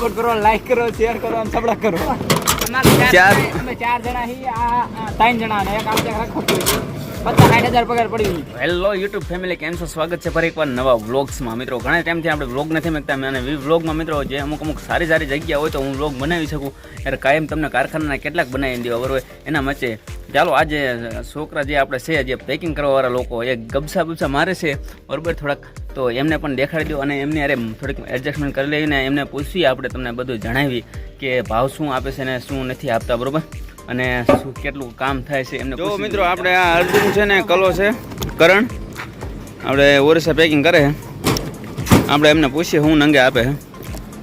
Support કરો like કરો share કરો અને સબડા કરો. ચાર. અમે ચાર જણા હી આ ત્રણ જણા ને એક આમ ત્યાં રાખો પચાસ સાઠ હજાર પગાર પડી હેલો યુટ્યુબ ફેમિલી કેમ છો? સ્વાગત છે ફરી એકવાર નવા વ્લોગ્સમાં મિત્રો ઘણા ટાઈમથી આપણે વ્લોગ નથી મૂકતા. અને વ્લોગમાં મિત્રો જે અમુક અમુક સારી સારી જગ્યા હોય તો હું વ્લોગ બનાવી શકું. ત્યારે કાયમ તમને કારખાનાના કેટલાક બનાવી દેવા બરોબર. એના વચ્ચે ચાલો આજે છોકરા જે આપણે છે જે પેકિંગ કરવાવાળા લોકો એ ગબસા બબસા મારે છે બરાબર થોડાક. તો એમને પણ દેખાડી દો અને એમને અરે થોડીક એડજસ્ટમેન્ટ કરી લઈને એમને પૂછીએ આપણે તમને બધું જણાવી કે ભાવ શું આપે છે ને શું નથી આપતા બરાબર? અને શું કેટલું કામ થાય છે એમને જો મિત્રો આપણે આ અર્જુન છે ને કલો છે કરણ. આપણે ઓરિસ્સા પેકિંગ કરે આપણે એમને પૂછીએ શું નંગે આપે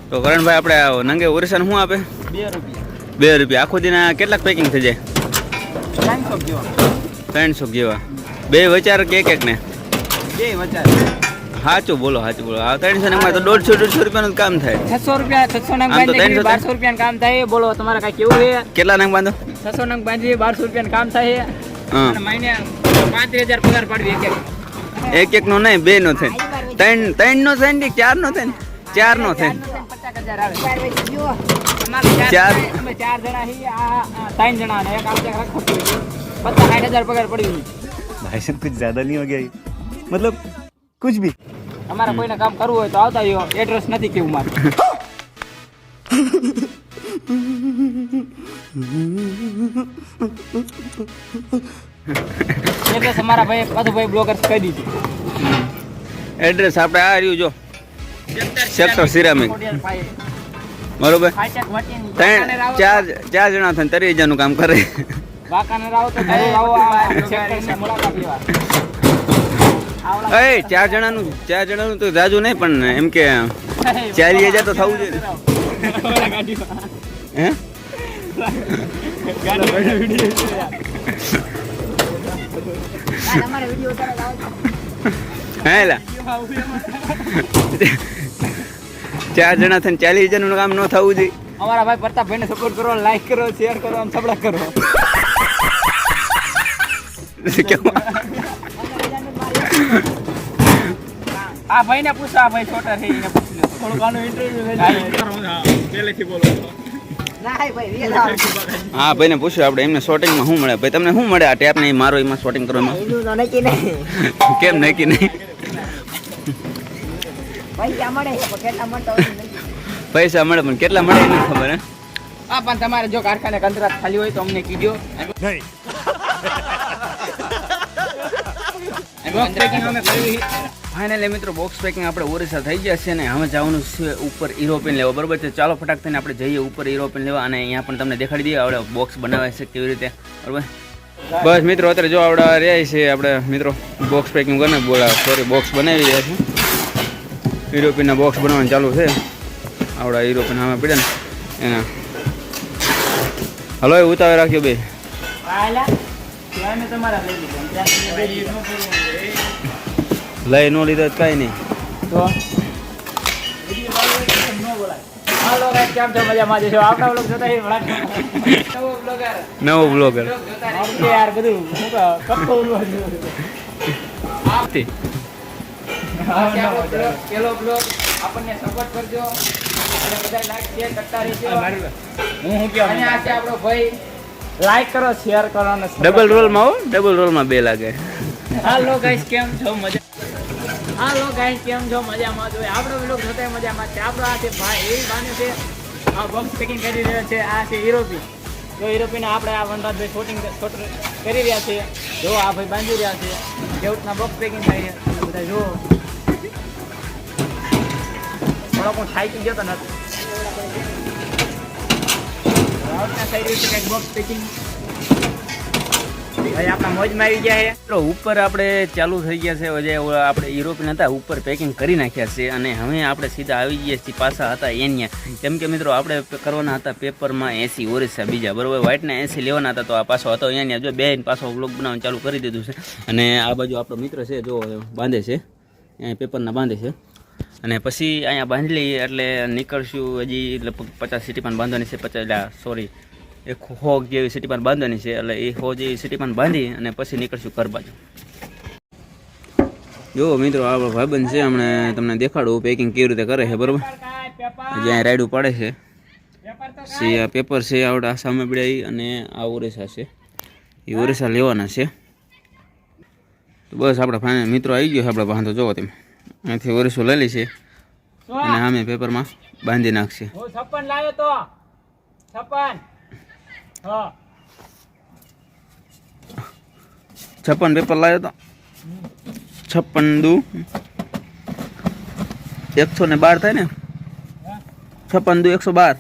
તો કરણભાઈ આપણે નંગે ઓરિસ્સાને શું આપે? બે રૂપિયા. બે રૂપિયા. આખો દિન કેટલાક પેકિંગ થઈ જાય? ત્રણસો જેવા બે વચાર કે એક ને. બે વચાર. સાચું બોલો સાચું બોલો. આ ત્રણસો નંગમાં તો દોઢસો દોઢસો રૂપિયાનું કામ થાય. છસો રૂપિયા છસો નંગ બાંધી બારસો રૂપિયાનું કામ થાય બોલો તમારે કાંઈ કેવું છે? કેટલા નંગ બાંધો? છસો નંગ બાંધી બારસો રૂપિયાનું કામ થાય મહિને પાંત્રીસ હજાર પગાર પાડવી એક એક. નો નહીં બે નો થાય. ત્રણ ત્રણ નો થાય ને ચાર નો થાય ને? ચાર નો થઈને ચાર ચાર. જણા હી આ ત્રણ જણા એક આપણે રખ પચાસ સાઠ હજાર પગાર પડી ભાઈ સાહેબ કુછ જ્યાદા મતલબ કુછ ભી અમારે કોઈને કામ કરવું હોય તો આવતા એડ્રેસ નથી કેવું મારું. એડ્રેસ અમારા ભાઈ બધું ભાઈ બ્લોગર્સ કહી દીધું. એડ્રેસ આપણે આ રહ્યું જો. Sector ceramic. બરોબર? ત્રણ ચાર ચાર જણા થઈને તરી હજારનું કામ કરે એ ચાર જણાનું ચાર જણાનું તો જાજુ નહીં પણ એમ કે ચાલી હજાર તો થવું જોઈએ. હે? હે ચાર જણા થઈને ચાલીસ જણાનું કામ ન થવું જોઈએ. અમારા ભાઈ પ્રતાપભાઈને સપોર્ટ કરો લાઈક કરો શેર કરો અને સબડા કરો? આ ભાઈને પૂછો આ ભાઈ છોટા છે એને પૂછી લો. થોડું ઘણું ઇન્ટરવ્યુ હા ભાઈને પૂછ્યું આપણે એમને શોટિંગમાં શું મળે? ભાઈ તમને શું મળે આ ટેપ ને મારો એમાં શોર્ટિંગ કરો એમાં? કેમ નક્કી નહીં? પૈસા મળે પણ કેટલા મળે એ નથી ખબર હે? હા પણ તમારે જો કારખાને કંતરાત ખાલી હોય તો અમને કીધો नहीं ફાઇનલી મિત્રો બોક્સ પેકિંગ આપણે ઓરિસ્સા થઈ ગયા છે ને હવે જવાનું છે ઉપર યુરોપિયન લેવા બરોબર છે? ચાલો ફટાક થઈને આપણે જઈએ ઉપર યુરોપિયન લેવા અને અહીંયા પણ તમને દેખાડી દઈએ આપણે બોક્સ બનાવે છે કેવી રીતે બરોબર? બસ મિત્રો અત્યારે જો આપણે રહ્યા છે આપણે મિત્રો બોક્સ પેકિંગ કરીને બોલા સોરી બોક્સ બનાવી રહ્યા છે. યુરોપિયનના બોક્સ બનાવવાનું ચાલુ છે. આવડા યુરોપિયન સામે પડ્યા ને એના. હલો એ ઉતાવે રાખ્યો બે. લઈ નો લીધો કાંઈ નહીં. તો. નવો બ્લોગર યાર બધું. પહેલો vlog. આપણને support કરજો. અને બધા like, share કરતા રહેજો. હું અને આ છે આપણો ભાઈ. લાઈક કરો શેર કરો અને ડબલ રોલ રોલમાં હો ડબલ રોલમાં બે લાગે. હાલો ગાઈસ કેમ છો? મજા હાલો ગાઈસ કેમ છો? મજામાં છો આપણો બ્લોગ જોતા મજામાં છે. આપણો આ છે ભાઈ એવી બાને છે આ બોક્સ પેકિંગ કરી રહ્યો છે. આ છે યુરોપી તો યુરોપીને આપણે આ વનરાજભાઈ શૂટિંગ કરી રહ્યા છે. જો આ ભાઈ બાંધી રહ્યા છે. કેવી રીતના બોક્સ પેકિંગ થાય છે. બધા જુઓ થોડો પણ થાકી ગયો તો નથી. રાઉટના થઈ કંઈક પેકિંગ ભાઈ આપણા મોજમાં આવી ગયા મિત્રો ઉપર આપણે ચાલુ થઈ ગયા છે. આપણે યુરોપિયન હતા, ઉપર પેકિંગ કરી નાખ્યા છે અને હવે આપણે સીધા આવી ગયા છીએ પાછા હતા એન્યા. કેમ કે મિત્રો, આપણે કરવાના હતા પેપરમાં એસી બીજા. બરોબર વ્હાઇટના એસી લેવાના હતા, તો આ પાછો હતો અહીંયા જો બે પાછો બ્લોક બનાવવાનું ચાલુ કરી દીધું છે. અને આ બાજુ આપણો મિત્ર છે, જો બાંધે છે. પેપરના બાંધે છે. અને પછી અહીંયા બાંધી લઈએ એટલે નીકળશું હજી લગભગ પચાસ સિટી પણ બાંધવાની છે, પચાસ સોરી એક હોગ જેવી સિટી પણ બાંધવાની છે, એટલે એ હો જેવી સિટી પણ બાંધી અને પછી નીકળશું ઘર બાજુ. જો મિત્રો આપણો ભાઈબંધ છે, હમણાં તમને દેખાડું પેકિંગ કેવી રીતે કરે છે, બરાબર? જ્યાં રાયડું પડે છે. છે આ પેપર છે, આવડા સામે પડાઈ અને આ ઓરેસા છે. એ ઓરેસા લેવાના છે. બસ આપણા મિત્રો આવી ગયો છે, આપણા વાંધો જોવો તમે. અહીંથી ઓરેસો લઈ લે છે. અને સામે પેપરમાં બાંધી નાખશે. હું છપ્પન લાવ્યો તો. છપ્પન. છપ્પન પેપર લાવ્યો તો. છપ્પન દુ. એકસો ને બાર થાય ને? છપ્પન દુ એકસો બાર.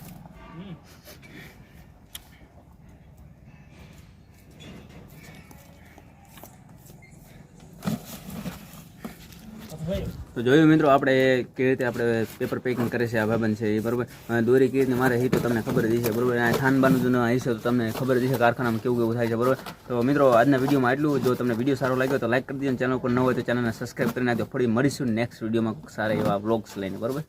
તો જોયું મિત્રો, આપણે કેવી રીતે આપણે પેપર પેકિંગ કરે છે આ ભાઈબંધ છે એ, બરાબર? દોરી કેવી રીતે મારે હી તો તમને ખબર જ છે બરાબર? આ થાનબાનું જો હશે તો તમને ખબર જ છે કારખાનામાં કેવું કેવું થાય છે, બરોબર? તો મિત્રો, આજના વિડીયોમાં એટલું જો. તમને વીડિયો સારો લાગ્યો તો લાઈક કરી દીધો ચેનલ પર ન હોય તો ચેનલને સબસ્ક્રાઈબ કરી નાખજો. ફરી મળીશું નેક્સ્ટ વિડીયોમાં સારા એવા બ્લોગ્સ લઈને, બરોબર?